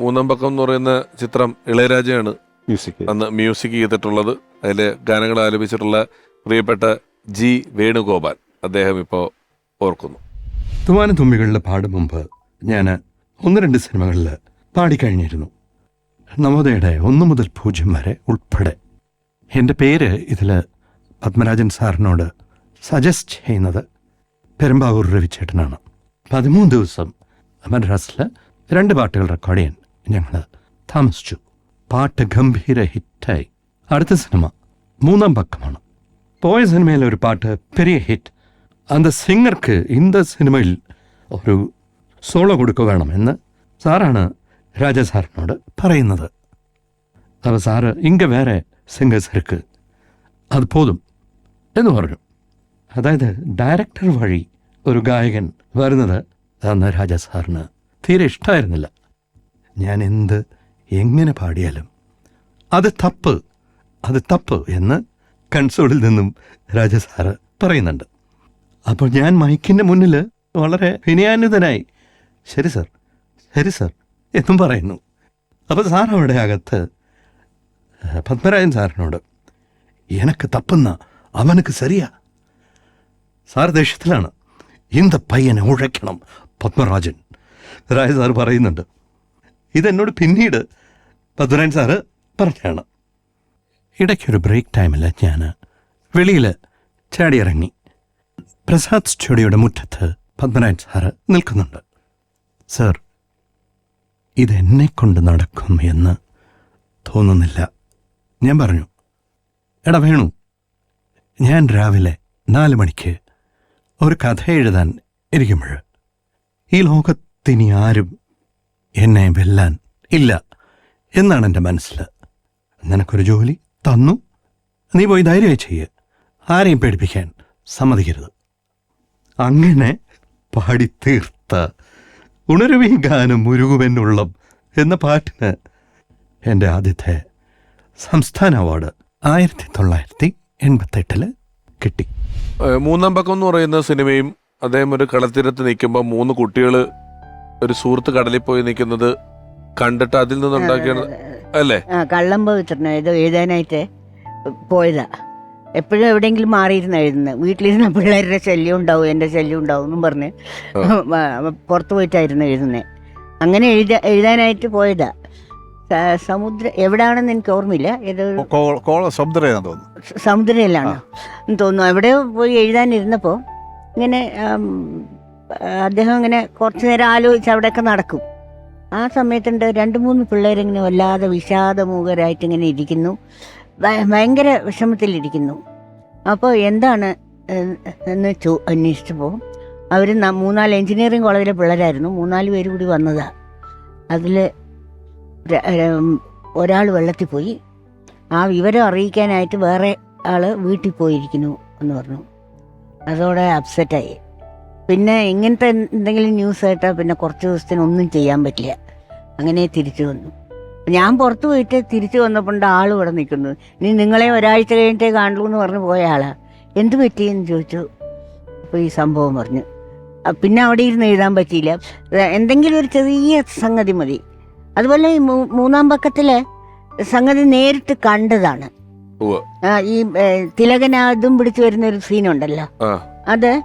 മൂന്നാം പക്കം എന്ന് പറയുന്ന ചിത്രം ഇളയരാജയാണ് മ്യൂസിക്. അന്ന് മ്യൂസിക് ചെയ്തിട്ടുള്ളത്. അതിലെ ഗാനങ്ങൾ ആലപിച്ചിട്ടുള്ള പ്രിയപ്പെട്ട ജി വേണുഗോപാൽ അദ്ദേഹം ഇപ്പോൾ ഓർക്കുന്നു. തുമാന തുമ്പികളിലെ പാടും മുമ്പ് ഞാൻ ഒന്ന് രണ്ട് സിനിമകളിൽ പാടിക്കഴിഞ്ഞിരുന്നു നവോദയയുടെ ഒന്ന് മുതൽ പൂജ്യം വരെ ഉൾപ്പെടെ. എന്റെ പേര് ഇതിൽ പത്മരാജൻ സാറിനോട് സജസ്റ്റ് ചെയ്യുന്നത് പെരുമ്പാവൂർ രവിച്ചേട്ടനാണ്. പതിമൂന്ന് ദിവസം മദ്രാസിൽ രണ്ട് പാട്ടുകൾ റെക്കോർഡ് ചെയ്യാൻ ഞങ്ങൾ താമസിച്ചു. പാട്ട് ഗംഭീര ഹിറ്റായി. അടുത്ത സിനിമ മൂന്നാം പക്കമാണ്. പോയ സിനിമയിലെ ഒരു പാട്ട് പെരിയ ഹിറ്റ്. അന്ത സിംഗർക്ക് ഇന്ത സിനിമയിൽ ഒരു സോളോ കൊടുക്കുക വേണമെന്ന് സാറാണ് രാജ സാറിനോട് പറയുന്നത്. അപ്പോൾ സാറ് ഇങ്ക വേറെ സിംഗേഴ്സ് അത് പോതും എന്ന് പറഞ്ഞു. അതായത് ഡയറക്ടർ വഴി ഒരു ഗായകൻ വരുന്നത് അന്ന് രാജ സാറിന് തീരെ ഇഷ്ടമായിരുന്നില്ല ഞാൻ എന്ത് എങ്ങനെ പാടിയാലും. അത് തപ്പ് അത് തപ്പ് എന്ന് കൺസോളിൽ നിന്നും രാജസാറ് പറയുന്നുണ്ട്. അപ്പോൾ ഞാൻ മൈക്കിന്റെ മുന്നിൽ വളരെ വിനയാന്വിതനായി ശരി സർ ശരി സർ എന്നും പറയുന്നു. അപ്പോൾ സാർ അവിടെ അകത്ത് പത്മരാജൻ സാറിനോട് എനക്ക് തപ്പുന്ന അവനക്ക് സരിയാ. സാർ ദേഷ്യത്തിലാണ്. ഇന്ത പയ്യനെ ഉഴയ്ക്കണം പത്മരാജൻ? രാജ സാർ പറയുന്നുണ്ട്. ഇതെന്നോട് പിന്നീട് പത്മരാജൻ സാറ് പറഞ്ഞാണ്. ഇടയ്ക്കൊരു ബ്രേക്ക് ടൈമിൽ ഞാൻ വെളിയിൽ ചാടിയിറങ്ങി. പ്രസാദ് സ്റ്റുഡിയോയുടെ മുറ്റത്ത് പത്മനാഭൻ സാറ് നിൽക്കുന്നുണ്ട്. സർ ഇതെന്നെ കൊണ്ട് നടക്കും എന്ന് തോന്നുന്നില്ല. ഞാൻ പറഞ്ഞു എടാ വേണു ഞാൻ രാവിലെ നാല് മണിക്ക് ഒരു കഥ എഴുതാൻ ഇരിക്കുമ്പോൾ ഈ ലോകത്തിനി ആരും എന്നെ വെല്ലാൻ ഇല്ല എന്നാണ് എന്റെ മനസ്സിൽ. നിനക്കൊരു ജോലി തന്നു? നീ പോയി ധൈര്യമായി ചെയ്യ്. ആരെയും പേടിപ്പിക്കാൻ സമ്മതിക്കരുത്. അങ്ങനെ പാടി തീർത്ത ഉണരുവീ ഗാനം മുരുകുമെന്നുള്ളം എന്ന പാട്ടിന് എന്റെ ആദ്യത്തെ സംസ്ഥാന അവാർഡ് ആയിരത്തി തൊള്ളായിരത്തി എൺപത്തെട്ടിൽ കിട്ടി. മൂന്നാം പക്കം എന്ന് പറയുന്ന സിനിമയും അദ്ദേഹം ഒരു കളത്തിരത്ത് നിൽക്കുമ്പോൾ മൂന്ന് കുട്ടികൾ ഒരു സുഹൃത്ത് കടലിൽ പോയി നിൽക്കുന്നത് കണ്ടിട്ട് അതിൽ നിന്നുണ്ടാക്കിയാണ് അല്ലേ? ആ കള്ളം പോയിട്ട് ഇത് എഴുതാനായിട്ട് പോയതാ. എപ്പോഴും എവിടെയെങ്കിലും മാറിയിരുന്ന എഴുതുന്നത് വീട്ടിലിരുന്ന പിള്ളേരുടെ ശല്യം ഉണ്ടാവും എന്റെ ശല്യം ഉണ്ടാവും എന്നും പറഞ്ഞ് പുറത്ത് പോയിട്ടായിരുന്നു എഴുതുന്നത് അങ്ങനെ എഴുതാ എഴുതാനായിട്ട് പോയതാ. സമുദ്ര എവിടാണെന്ന് എനിക്ക് ഓർമ്മയില്ല. ഏതോ സമുദ്രയിലാണോ? എന്ന് തോന്നുന്നു. അവിടെ പോയി എഴുതാനിരുന്നപ്പോൾ ഇങ്ങനെ അദ്ദേഹം ഇങ്ങനെ കുറച്ച് നേരം ആലോചിച്ച് അവിടെയൊക്കെ നടക്കും. ആ സമയത്തുണ്ട് രണ്ട് മൂന്ന് പിള്ളേരിങ്ങനെ വല്ലാതെ വിഷാദമൂകരായിട്ട് ഇങ്ങനെ ഇരിക്കുന്നു. ഭയ- ഭയങ്കര വിഷമത്തിലിരിക്കുന്നു. അപ്പോൾ എന്താണ് എന്ന് ചോ അന്വേഷിച്ചപ്പോൾ അവർ മൂന്നാൽ എഞ്ചിനീയറിംഗ് കോളേജിലെ പിള്ളേരായിരുന്നു. മൂന്നാൽ പേര് കൂടി വന്നതാണ് അതിൽ ഒരാൾ വെള്ളത്തിൽ പോയി. ആ വിവരം അറിയിക്കാനായിട്ട് വേറെ ആൾ വീട്ടിൽ പോയിരിക്കുന്നു എന്ന് പറഞ്ഞു. അതോടെ അപ്സെറ്റായി. പിന്നെ ഇങ്ങനത്തെ എന്തെങ്കിലും ന്യൂസ് കേട്ടാൽ പിന്നെ കുറച്ച് ദിവസത്തിന് ഒന്നും ചെയ്യാൻ പറ്റില്ല. അങ്ങനെ തിരിച്ചു വന്നു. ഞാൻ പുറത്ത് പോയിട്ട് തിരിച്ചു വന്നപ്പോൾ ആൾ ഇവിടെ നിൽക്കുന്നു ഇനി നിങ്ങളെ ഒരാഴ്ച കഴിഞ്ഞിട്ടേ കാണുള്ളൂ എന്ന് പറഞ്ഞ് പോയ ആളാ. എന്ത് പറ്റിയെന്ന് ചോദിച്ചു. അപ്പോൾ ഈ സംഭവം പറഞ്ഞു. പിന്നെ അവിടെ ഇരുന്ന് എഴുതാൻ പറ്റിയില്ല. എന്തെങ്കിലും ഒരു ചെറിയ സംഗതി മതി. അതുപോലെ ഈ മൂന്നാം പക്കത്തിലെ സംഗതി നേരിട്ട് കണ്ടതാണ്. ഈ തിലകനാദും പിടിച്ചു വരുന്ന ഒരു സീനുണ്ടല്ലോ അത്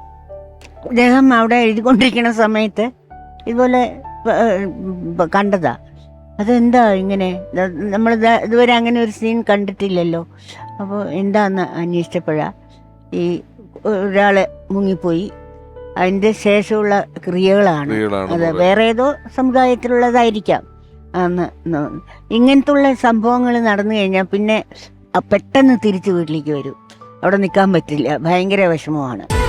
അദ്ദേഹം അവിടെ എഴുതിക്കൊണ്ടിരിക്കുന്ന സമയത്ത് ഇതുപോലെ കണ്ടതാ. അതെന്താ ഇങ്ങനെ? നമ്മൾ ഇതുവരെ അങ്ങനെ ഒരു സീൻ കണ്ടിട്ടില്ലല്ലോ. അപ്പോൾ എന്താന്ന് അന്വേഷിച്ചപ്പോഴാ ഈ ഒരാൾ മുങ്ങിപ്പോയി. അതിന്റെ ശേഷമുള്ള ക്രിയകളാണ്. അത്. വേറെ ഏതോ സമുദായത്തിലുള്ളതായിരിക്കാം. അന്ന് ഇങ്ങനത്തുള്ള സംഭവങ്ങൾ നടന്നു കഴിഞ്ഞാൽ പിന്നെ പെട്ടെന്ന് തിരിച്ചു വീട്ടിലേക്ക് വരും. അവിടെ നിൽക്കാൻ പറ്റില്ല. ഭയങ്കര വിഷമമാണ്.